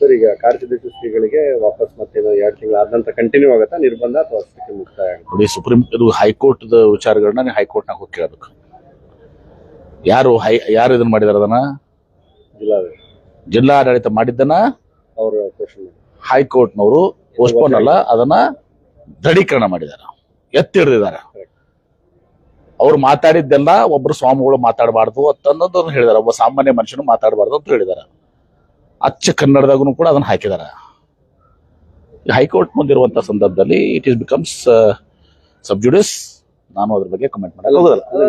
Sir ಈಗ ಕಾರ್ಯದರ್ಶಿ ಶ್ರೀಗಳಿಗೆ ವಾಪಸ್ ಮತ್ತೆ ಎರಡು ತಿಂಗಳು ಆದ ನಂತರ ಕಂಟಿನ್ಯೂ ಆಗುತ್ತಾ ನಿರ್ಬಂಧ ಅಥವಾ ಅಷ್ಟಕ್ಕೆ ಮುಕ್ತಾಯ? ನೋಡಿ ಸುಪ್ರೀಂ ಇದು ಹೈಕೋರ್ಟ್ ವಿಚಾರಗಳನ್ನ ನೀವು ಹೈಕೋರ್ಟ್ನಾಗ ಹೋಗಿ ಕೇಳಬೇಕು. ಯಾರು ಹೈ ಯಾರು ಇದನ್ನ ಮಾಡಿದಾರ ಅದನ್ನ? ಜಿಲ್ಲಾಡಳಿತ. ಜಿಲ್ಲಾಡಳಿತ ಮಾಡಿದ್ದನ್ನ ಅವರು ಹೈಕೋರ್ಟ್ನವರು ಪೋಸ್ಟ್ಪೋನ್ ಅಲ್ಲ ಅದನ್ನ ದೃಢೀಕರಣ ಮಾಡಿದಾರ. ಎತ್ತಿ ಹಿಡಿದಿದ್ದಾರೆ. ಅವ್ರು ಮಾತಾಡಿದ್ದೆಲ್ಲ ಒಬ್ರು ಸ್ವಾಮಿಗಳು ಮಾತಾಡಬಾರ್ದು ಅಂತ ಹೇಳಿದಾರೆ ಒಬ್ಬ ಸಾಮಾನ್ಯ ಮನುಷ್ಯನು ಮಾತಾಡಬಾರ್ದು ಅಂತ ಹೇಳಿದಾರೆ ಅಚ್ಚ ಕನ್ನಡದಾಗೂ ಕೂಡ ಅದನ್ನು ಹಾಕಿದ್ದಾರೆ ಹೈಕೋರ್ಟ್ ಮುಂದಿರುವಂತ ಸಂದರ್ಭದಲ್ಲಿ ಇಟ್ ಈಸ್ ಬಿಕಮ್ಸ್ ಸಬ್ಜುಡಿಸ್ ನಾನು ಅದ್ರ ಬಗ್ಗೆ ಕಮೆಂಟ್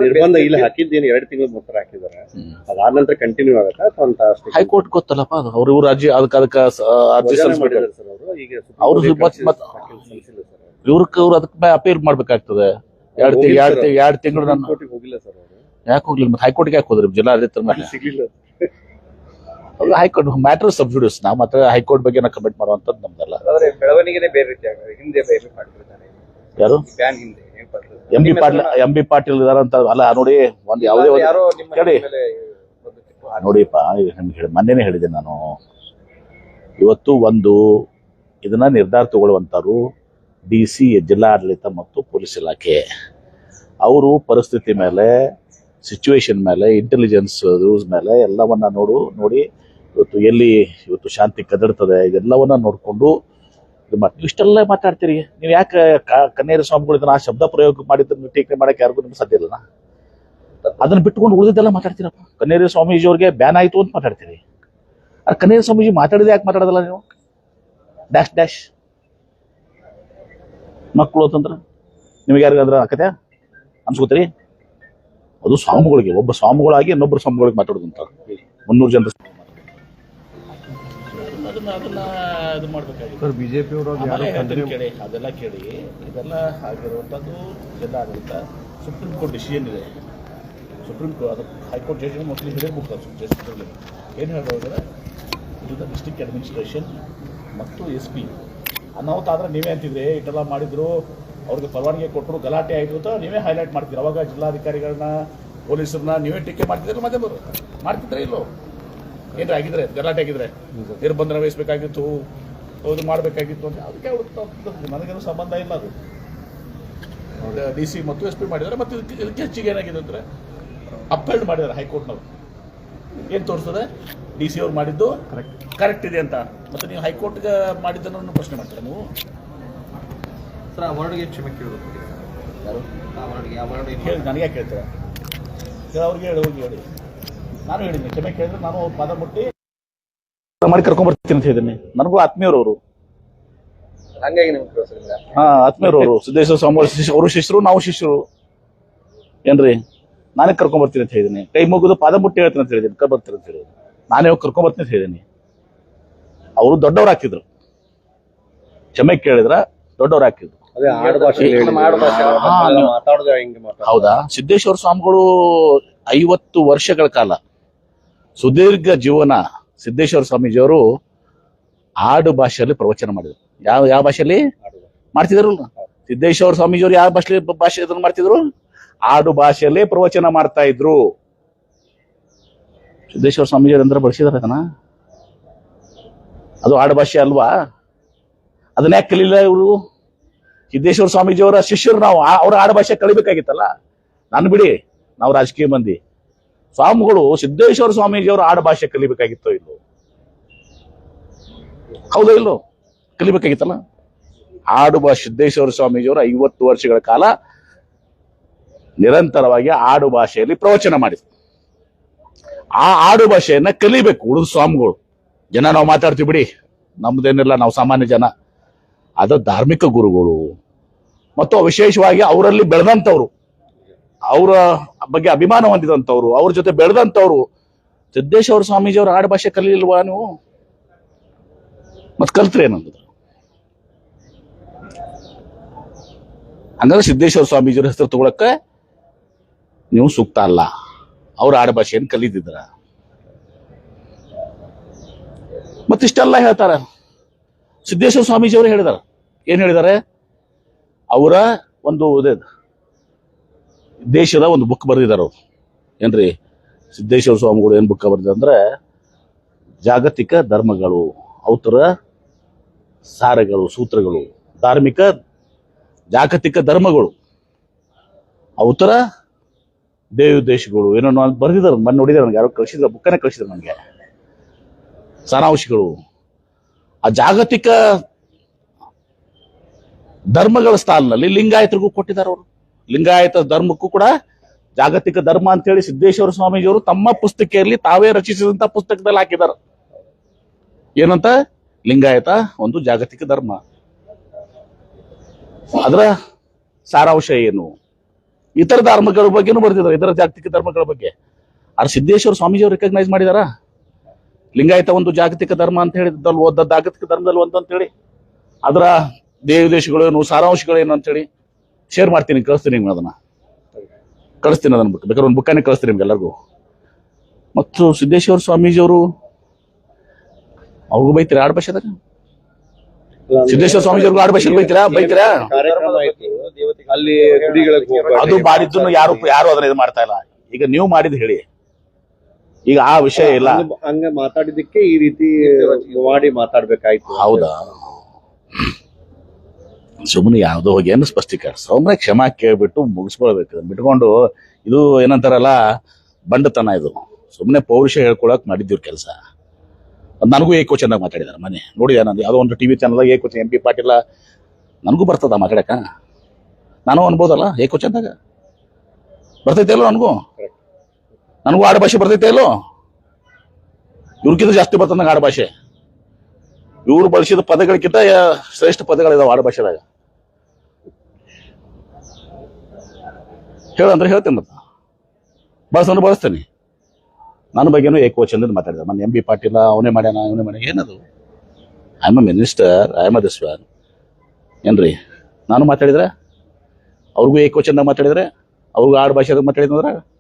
ನಿರ್ಬಂಧ ಇಲ್ಲಿ ಹಾಕಿದ್ದೇನು ಎರಡು ತಿಂಗಳು ಹಾಕಿದ್ದಾರೆ. ಅದಾದ ನಂತರ ಕಂಟಿನ್ಯೂ ಆಗುತ್ತೆ ಅಥವಾ ಹೈಕೋರ್ಟ್ ಗೊತ್ತಲ್ಲಪ್ಪ ಅದು ಅವ್ರ ಇವ್ರ ಅರ್ಜಿ ಅದಕ್ಕೆ ಅದಕ್ಕೆ ಅರ್ಜಿ ಸರ್ ಅವರು. ಈಗ ಅವ್ರು ಅವರು. ಇವ್ರಕ್ಕೆ ಇವ್ರು ಅದಕ್ಕೆ ಅಪೀಲ್ ಮಾಡ್ಬೇಕಾಗ್ತದೆ. ಎರಡು ತಿಂಗಳು ಎರಡು ತಿಂಗಳು ಎರಡು ತಿಂಗಳು ಸುಪ್ರೀಂ ನಾನು ಹೋಗಿಲ್ಲ ಸರ್ ಯಾಕೆ ಹೋಗ್ಲಿಲ್ಲ? ಮತ್ತೆ ಹೈಕೋರ್ಟ್ಗೆ ಯಾಕೆ ಹೋದ್ರಿ? ಜಿಲ್ಲಾಡಳಿತ ಮೇಲೆ. ಸಿಗ್ಲಿಲ್ಲ ಹೈಕೋರ್ಟ್ ಮ್ಯಾಟರ್ ಸಬ್ಜುಡಿಸ್ ನಾವು ಮಾತ್ರ ಹೈಕೋರ್ಟ್ ಬಗ್ಗೆ ನಾವು ಕಮೆಂಟ್ ಮಾಡುವಂತದ್ದು ನಮ್ದಲ್ಲ. ಆದ್ರೆ ಬೆಳವಣಿಗೆನೆ ಬೇರೆ ರೀತಿ ಆಗಿದೆ ಹಿಂದೆ ಬೇರೆ ಮಾಡಿರ್ತಾರೆ ಯಾರು? ಬ್ಯಾನ್ ಹಿಂದೆ? M B Patil. M B Patil ಇದಾರಂತ ಅಲ್ಲ ನೋಡಿ ಒಂದು ಯಾವುದೇ ಒಂದು ಕೇಳಿ. ನೋಡಿಪ್ಪ ನಿಮ್ಗೆ ಹೇಳಿ ಮೊನ್ನೆನೇ ಹೇಳಿದೆ ನಾನು. ಇವತ್ತು ಒಂದು ಇದನ್ನ ನಿರ್ಧಾರ ತಗೊಳ್ಳುವಂಥವ್ರು ಡಿ ಸಿ ಜಿಲ್ಲಾಡಳಿತ ಮತ್ತು ಪೊಲೀಸ್ ಇಲಾಖೆ. ಅವರು ಪರಿಸ್ಥಿತಿ ಮೇಲೆ ಸಿಚುವೇಶನ್ ಮೇಲೆ ಇಂಟೆಲಿಜೆನ್ಸ್ ರೂಲ್ಸ್ ಮೇಲೆ ಎಲ್ಲವನ್ನ ನೋಡು ನೋಡಿ ಇವತ್ತು ಎಲ್ಲಿ ಇವತ್ತು ಶಾಂತಿ ಕದಡ್ತದೆ, ಇದೆಲ್ಲವನ್ನ ನೋಡಿಕೊಂಡು ನೀವು ಇಷ್ಟೆಲ್ಲ ಮಾತಾಡ್ತೀರಿ. ನೀವು ಯಾಕೆ ಕನ್ನೇರ ಸ್ವಾಮಿಗಳು ಇದನ್ನ ಆ ಶಬ್ದ ಪ್ರಯೋಗ ಮಾಡಿದ್ದನ್ನು ಟೀಕೆ ಮಾಡಕ್ಕೆ ಯಾರಿಗೂ ನಿಮ್ಗೆ ಸಾಧ್ಯ ಇಲ್ಲ ಅದನ್ನ ಬಿಟ್ಕೊಂಡು ಉಳಿದಿದ್ದೆಲ್ಲ ಮಾತಾಡ್ತೀರಪ್ಪ. ಕನ್ನೇರ ಸ್ವಾಮೀಜಿ ಅವ್ರಿಗೆ ಬ್ಯಾನ್ ಆಯ್ತು ಅಂತ ಮಾತಾಡ್ತೀರಿ. ಆ ಕನ್ನೇರಿ ಸ್ವಾಮೀಜಿ ಮಾತಾಡಿದ್ರೆ ಯಾಕೆ ಮಾತಾಡೋದಲ್ಲ ನೀವು? Dash dash. ಮಕ್ಕಳು ಅಂತಂದ್ರೆ ನಿಮಗೆ ಯಾರಿಗಾದ್ರ ಆಕತೆ ಅನ್ಸ್ಕೋತೀರಿ? ಅದು ಸ್ವಾಮಿಗಳಿಗೆ, ಒಬ್ಬ ಸ್ವಾಮಿಗಳಾಗಿ ಇನ್ನೊಬ್ಬರು ಸ್ವಾಮಿಗಳಿಗೆ ಮಾತಾಡೋದಂತ. ಮುನ್ನೂರು ಜನ ಅದನ್ನ ಅದನ್ನ ಇದು ಮಾಡ್ಬೇಕಾಗಿತ್ತು. ಸರ್ ಬಿಜೆಪಿ ಅವರು ಕೇಳಿ ಅದೆಲ್ಲ ಕೇಳಿ ಇದೆಲ್ಲ ಆಗಿರುವಂಥದ್ದು ಜಿಲ್ಲಾಡಳಿತ ಸುಪ್ರೀಂ ಕೋರ್ಟ್ ಡಿಸಿಷನ್ ಇದೆ. ಸುಪ್ರೀಂ ಕೋರ್ಟ್ ಅದು ಹೈಕೋರ್ಟ್ ಜಡ್ಜ್ ಮೋಸ್ಟ್ಲಿ ಹೇಳಿರ್ಬೇಕು ಅದು ಜಸ್ಟಿಸ್ ಏನು ಹೇಳೋದ್ರೆ ಇದು ಡಿಸ್ಟಿಕ್ ಡಿಸ್ಟ್ರಿಕ್ಟ್ ಅಡ್ಮಿನಿಸ್ಟ್ರೇಷನ್ ಮತ್ತು ಎಸ್ ಪಿ. ಅನಾಹುತಾದ್ರೆ ನೀವೇ ಅಂತಿದ್ರೆ ಇಟ್ಟೆಲ್ಲ ಮಾಡಿದ್ರು ಅವ್ರಿಗೆ ಪರವಾನಗಿ ಕೊಟ್ಟರು ಗಲಾಟೆ ಆಯಿತು ಅಂತ ನೀವೇ ಹೈಲೈಟ್ ಮಾಡ್ತೀರಿ. ಅವಾಗ ಜಿಲ್ಲಾಧಿಕಾರಿಗಳನ್ನ ಪೊಲೀಸರನ್ನ ನೀವೇ ಟೀಕೆ ಮಾಡ್ತಿದ್ರೆ ಮಾಧ್ಯಮರು? ಮಾಡ್ತಿದ್ರೆ ಇಲ್ಲೋ? ಏನ್ರ ಆಗಿದ್ರೆ? ಗಲಾಟೆ ಆಗಿದ್ರೆ? ನಿರ್ಬಂಧನ ವಹಿಸಬೇಕಾಗಿತ್ತು ಇದು ಮಾಡಬೇಕಾಗಿತ್ತು ಅಂತ ಅದಕ್ಕೆ ಅವ್ರು ನನಗೇನು ಸಂಬಂಧ ಇಲ್ಲ ಅದು. ಡಿ ಸಿ ಮತ್ತು ಎಸ್ ಪಿ ಮಾಡಿದ್ದಾರೆ ಮತ್ತು ಇದಕ್ಕೆ ಹೆಚ್ಚಿಗೆ ಏನಾಗಿದೆ ಅಂದ್ರೆ ಅಪ್ಪೆಲ್ಡ್ ಮಾಡಿದ್ದಾರೆ ಹೈಕೋರ್ಟ್ನವರು. ಏನು ತೋರಿಸ್ತದೆ? ಡಿ ಸಿ ಅವ್ರು ಮಾಡಿದ್ದು ಕರೆಕ್ಟ್ ಇದೆ ಅಂತ. ಮತ್ತು ನೀವು ಹೈಕೋರ್ಟ್ಗೆ ಮಾಡಿದ್ದನ್ನು ಪ್ರಶ್ನೆ ಮಾಡ್ತೀರಾ ನೀವು? ಸರ್ ಆ ವರ್ಡ್ಗೆ ಕ್ಷಮೆ ಕೇಳಬೇಕು ನನಗೆ ಯಾಕೆ ಕೇಳ್ತೀರಾ ಕೇಳಿ ಅವ್ರಿಗೆ ಹೇಳಿ ಹೋಗಿ ಹೇಳಿ. ನಾನು ಹೇಳಿದ್ದೀನಿ ಕ್ಷಮೆ ಕೇಳಿದ್ರೆ ನಾನು ಅವ್ರ ಪಾದ ಮುಟ್ಟಿ ಮಾಡಿ ಕರ್ಕೊಂಡ್ಬರ್ತೀನಿ ಅಂತ ಹೇಳಿದ್ದೀನಿ ನನಗೂ ಆತ್ಮೀಯರವರು ಹಂಗಾಗಿ ನಿಮ್ಗೆ ಕಳಿಸಿಲ್ಲ ಹಾ ಆತ್ಮೀಯರವರು ಸಿದ್ದೇಶ್ವರ ಸ್ವಾಮಿ ಅವ್ರ ಶಿಷ್ಯ ಅವರು ಶಿಷ್ಯರು ನಾವು ಶಿಷ್ಯರು. ಏನ್ರಿ? ನಾನೇ ಕರ್ಕೊಂಬರ್ತೀನಿ ಅಂತ ಹೇಳಿದ್ದೀನಿ ಕೈ ಮುಗಿದು ಪಾದ ಮುಟ್ಟಿ ಹೇಳ್ತೀನಿ ಅಂತ ಹೇಳಿದ್ದೀನಿ ಕರ್ಬರ್ತೀನಿ ಅಂತ ಹೇಳಿದ್ದೀನಿ ನಾನೇ ಹೋಗಿ ಕರ್ಕೊಂಬರ್ತೀನಿ ಅಂತ ಹೇಳಿದ್ದೀನಿ ಅವರು ದೊಡ್ಡವ್ರು ಹಾಕಿದ್ರು. ಕ್ಷಮೆ ಕೇಳಿದ್ರ ದೊಡ್ಡವ್ರು ಹಾಕಿದ್ರು. ಹೌದಾ? ಸಿದ್ದೇಶ್ವರ ಸ್ವಾಮಿಗಳು ಐವತ್ತು ವರ್ಷಗಳ ಕಾಲ ಸುದೀರ್ಘ ಜೀವನ ಸಿದ್ದೇಶ್ವರ ಸ್ವಾಮೀಜಿಯವರು ಆಡು ಭಾಷೆಯಲ್ಲಿ ಪ್ರವಚನ ಮಾಡಿದ್ರು. ಯಾವ ಯಾವ ಭಾಷೆಯಲ್ಲಿ? ಮಾಡ್ತಿದ್ರು. ಸಿದ್ದೇಶ್ವರ ಸ್ವಾಮೀಜಿಯವರು ಯಾವ ಭಾಷೆ ಭಾಷೆ ಮಾಡ್ತಿದ್ರು? ಆಡು ಭಾಷೆಯಲ್ಲಿ ಪ್ರವಚನ ಮಾಡ್ತಾ ಇದ್ರು. ಸಿದ್ದೇಶ್ವರ ಸ್ವಾಮೀಜಿಯವರು ಅಂದ್ರೆ ಬಳಸಿದಾರೆ ಅದನ್ನ? ಅದು ಆಡು ಭಾಷೆ ಅಲ್ವಾ? ಅದನ್ನ ಯಾಕೆ ಕಲಿಲ್ಲ ಇವರು? ಸಿದ್ದೇಶ್ವರ ಸ್ವಾಮೀಜಿಯವರ ಶಿಷ್ಯರು ನಾವು ಅವ್ರ ಆಡು ಭಾಷೆ ಕಲಿಬೇಕಾಗಿತ್ತಲ್ಲ? ನಾನು ಬಿಡಿ, ನಾವು ರಾಜಕೀಯ ಮಂದಿ. ಸ್ವಾಮಿಗಳು ಸಿದ್ದೇಶ್ವರ ಸ್ವಾಮೀಜಿಯವರು ಆಡು ಭಾಷೆ ಕಲಿಬೇಕಾಗಿತ್ತೋ ಇಲ್ಲೋ? ಹೌದೋ ಇಲ್ಲೋ? ಕಲಿಬೇಕಾಗಿತ್ತಲ್ಲ? ಆಡು ಭಾಷೆ ಸಿದ್ದೇಶ್ವರ ಸ್ವಾಮೀಜಿಯವರು ಐವತ್ತು ವರ್ಷಗಳ ಕಾಲ ನಿರಂತರವಾಗಿ ಆಡು ಭಾಷೆಯಲ್ಲಿ ಪ್ರವಚನ ಮಾಡಿದ್ರು. ಆ ಆಡು ಭಾಷೆಯನ್ನ ಕಲಿಬೇಕು ಉಳಿದ ಸ್ವಾಮಿಗಳು. ಜನ ನಾವು ಮಾತಾಡ್ತೀವಿ ಬಿಡಿ. ನಮ್ದೇನಿಲ್ಲ, ನಾವು ಸಾಮಾನ್ಯ ಜನ. ಅದು ಧಾರ್ಮಿಕ ಗುರುಗಳು. ಮತ್ತು ವಿಶೇಷವಾಗಿ ಅವರಲ್ಲಿ ಬೆಳೆದಂಥವ್ರು. ಅವರ ಬಗ್ಗೆ ಅಭಿಮಾನ ಹೊಂದಿದಂಥವ್ರು, ಅವ್ರ ಜೊತೆ ಬೆಳೆದಂಥವ್ರು, ಸಿದ್ದೇಶ್ವರ ಸ್ವಾಮೀಜಿ ಅವ್ರ ಆಡುಭಾಷೆ ಕಲಿಲ್ವಾ ನೀವು? ಮತ್ತೆ ಕಲ್ತ್ರಿ ಏನಂದ್ರೆ ಹಂಗಂದ್ರೆ ಸಿದ್ದೇಶ್ವರ ಸ್ವಾಮೀಜಿಯವ್ರ ಹೆಸರು ತಗೊಳಕ್ಕೆ ನೀವು ಸೂಕ್ತ ಅಲ್ಲ. ಅವ್ರ ಆಡುಭಾಷೆಯನ್ನು ಕಲಿತಿದ್ರ. ಮತ್ತಿಷ್ಟೆಲ್ಲ ಹೇಳ್ತಾರ. ಸಿದ್ದೇಶ್ವರ ಸ್ವಾಮೀಜಿಯವರು ಹೇಳಿದಾರ. ಏನ್ ಹೇಳಿದಾರೆ? ಅವರ ಒಂದು ದೇಶದ ಒಂದು ಬುಕ್ ಬರೆದಿದ್ದಾರೆ ಅವರು. ಏನ್ರಿ? ಸಿದ್ದೇಶ್ವರ ಸ್ವಾಮಿಗಳು ಏನ್ ಬುಕ್ ಬರೆದಿದೆ ಅಂದ್ರೆ, ಜಾಗತಿಕ ಧರ್ಮಗಳು ಅವತರ ಸಾರಗಳು, ಸೂತ್ರಗಳು, ಧಾರ್ಮಿಕ ಜಾಗತಿಕ ಧರ್ಮಗಳು ಅವತರ ದೇವದೇಶಗಳು ಏನೋ ನಾನು ಬರೆದಿದ್ದಾರೆ ಮನೆ ನೋಡಿದ್ದಾರೆ ನನಗೆ ಯಾರು ಕಳಿಸಿದ್ರು ಬುಕ್ಕನೇ ಕಳಿಸಿದ್ರು ನನಗೆ. ಸಾರಾಂಶಗಳು. ಆ ಜಾಗತಿಕ ಧರ್ಮಗಳ ಸ್ಥಾನದಲ್ಲಿ ಲಿಂಗಾಯತರಿಗೂ ಕೊಟ್ಟಿದ್ದಾರೆ ಅವರು. ಲಿಂಗಾಯತ ಧರ್ಮಕ್ಕೂ ಕೂಡ ಜಾಗತಿಕ ಧರ್ಮ ಅಂತೇಳಿ ಸಿದ್ದೇಶ್ವರ ಸ್ವಾಮೀಜಿಯವರು ತಮ್ಮ ಪುಸ್ತಕೆಯಲ್ಲಿ ತಾವೇ ರಚಿಸಿದಂತ ಪುಸ್ತಕದಲ್ಲಿ ಹಾಕಿದ್ದಾರೆ. ಏನಂತ? ಲಿಂಗಾಯತ ಒಂದು ಜಾಗತಿಕ ಧರ್ಮ. ಅದರ ಸಾರಾಂಶ ಏನು? ಇತರ ಧರ್ಮಗಳ ಬಗ್ಗೆನೂ ಬರ್ತಿದ್ದಾರೆ ಇತರ ಜಾಗತಿಕ ಧರ್ಮಗಳ ಬಗ್ಗೆ. ಆದ್ರೆ ಸಿದ್ದೇಶ್ವರ ಸ್ವಾಮೀಜಿಯವರು ರೆಕಗ್ನೈಸ್ ಮಾಡಿದಾರ? ಲಿಂಗಾಯತ ಒಂದು ಜಾಗತಿಕ ಧರ್ಮ ಅಂತ ಹೇಳಿದಲ್ಲಿ ಓದ್ದ ಜಾಗತಿಕ ಧರ್ಮದಲ್ಲಿ ಒಂದು ಅಂತ ಹೇಳಿ ಅದರ ದೇವ ದೇಶಗಳೇನು ಸಾರಾಂಶಗಳೇನು ಅಂತೇಳಿ. ಶೇರ್ ಮಾಡ್ತೀನಿ ಕಳಿಸ್ತೀನಿ ನಿಮ್ಗೆ ಅದನ್ನ. ಕಳಿಸ್ತೀನಿ ಅದನ್ನ ಬುಕ್ ಬೇಕಾದ್ರೆ ಒಂದು ಬುಕ್ಕನೇ ಕಳಿಸ್ತೀನಿ ನಿಮ್ಗೆ ಎಲ್ಲರಿಗೂ. ಮತ್ತು ಸಿದ್ದೇಶ್ವರ ಸ್ವಾಮೀಜಿಯವರು ಅವ್ರಿಗೂ ಬೈತೀರಾ? ಆಡ್ ಭಾಷೆದಾಗ ಸಿದ್ದೇಶ್ವರ ಸ್ವಾಮೀಜಿಯವ್ರಿಗೂ ಆಡ್ ಭಾಷೆ ಬೈತೀರಾ? ಬೈತೀರಾ? ಅಲ್ಲಿ. ಅದು ಮಾಡಿದ್ದನ್ನು ಯಾರು ಯಾರು ಅದನ್ನ ಇದು ಮಾಡ್ತಾ ಇಲ್ಲ. ಈಗ ನೀವು ಮಾಡಿದ್ ಹೇಳಿ. ಈಗ ಆ ವಿಷಯ ಇಲ್ಲ. ಹಂಗ- ಮಾತಾಡಿದಕ್ಕೆ ಮಾತಾಡಿದ್ದಕ್ಕೆ ಈ ರೀತಿ ಮಾಡಿ ಮಾತಾಡ್ಬೇಕಾಯ್ತು. ಹೌದಾ? ಸುಮ್ಮನೆ ಯಾವುದೋ ಹೋಗಿ ಏನು ಸ್ಪಷ್ಟೀಕರಣ. ಸುಮ್ಮನೆ ಕ್ಷಮಾ ಕೇಳ್ಬಿಟ್ಟು ಮುಗಿಸ್ಕೊಳ್ಬೇಕು. ಬಿಟ್ಕೊಂಡು ಇದು ಏನಂತಾರಲ್ಲ, ಬಂಡತನ ಇದು. ಸುಮ್ಮನೆ ಪೌರುಷ ಹೇಳ್ಕೊಳಕ್ ಮಾಡಿದ್ದೀವ್ರ ಕೆಲಸ. ನನಗೂ ಏಕೋ ಚೆನ್ನಾಗಿ ಮಾತಾಡಿದಾರೆ ಮನೆ. ನೋಡಿದೆ ನಾನು ಯಾವುದೋ ಒಂದು ಟಿವಿ ಚಾನಲ್ ಏಕೋ ಎಂ ಪಿ ಪಾಟೀಲ. ನನಗೂ ಬರ್ತದ ಮಾತಾಡಕ? ನಾನು ಅನ್ಬೋದಲ್ಲ, ಏಕೋ ಚಂದಾಗ? ಬರ್ತೈತೆ ಇಲ್ಲೋ ನನಗೂ? ನನಗೂ ಆಡು ಭಾಷೆ ಬರ್ತೈತೆ ಇಲ್ಲೋ ಇವ್ರಿಗಿಂತ ಜಾಸ್ತಿ ಬರ್ತದ ನಂಗೆ ಆಡು ಭಾಷೆ. ಇವ್ರು ಬಳಸಿದ ಪದಗಳಿಗಿಂತ ಶ್ರೇಷ್ಠ ಪದಗಳಿದಾವೆ ಆಡು ಹೇಳಂದ್ರೆ ಹೇಳ್ತೇನೆ ಮತ್ತೆ. ಬಳಸಂದ್ರೆ ಬಳಸ್ತೇನೆ. ನನ್ನ ಬಗ್ಗೆನೂ ಏಕವಚನದಿಂದ ಮಾತಾಡಿದ. ನನ್ನ ಎಂ ಬಿ ಪಾಟೀಲ, ಅವನೇ ಮಾಡ್ಯಾನ ಅವನೇ ಮಾಡ್ಯಾನ, ಏನದು? I am a minister I am a this one ಏನ್ರಿ? ನಾನು ಮಾತಾಡಿದ್ರೆ? ಅವ್ರಿಗೂ ಏಕವಚನದಾಗ ಮಾತಾಡಿದ್ರೆ? ಅವ್ರಿಗೂ ಆಡು ಭಾಷೆದಾಗ ಮಾತಾಡಿದ್ರೆ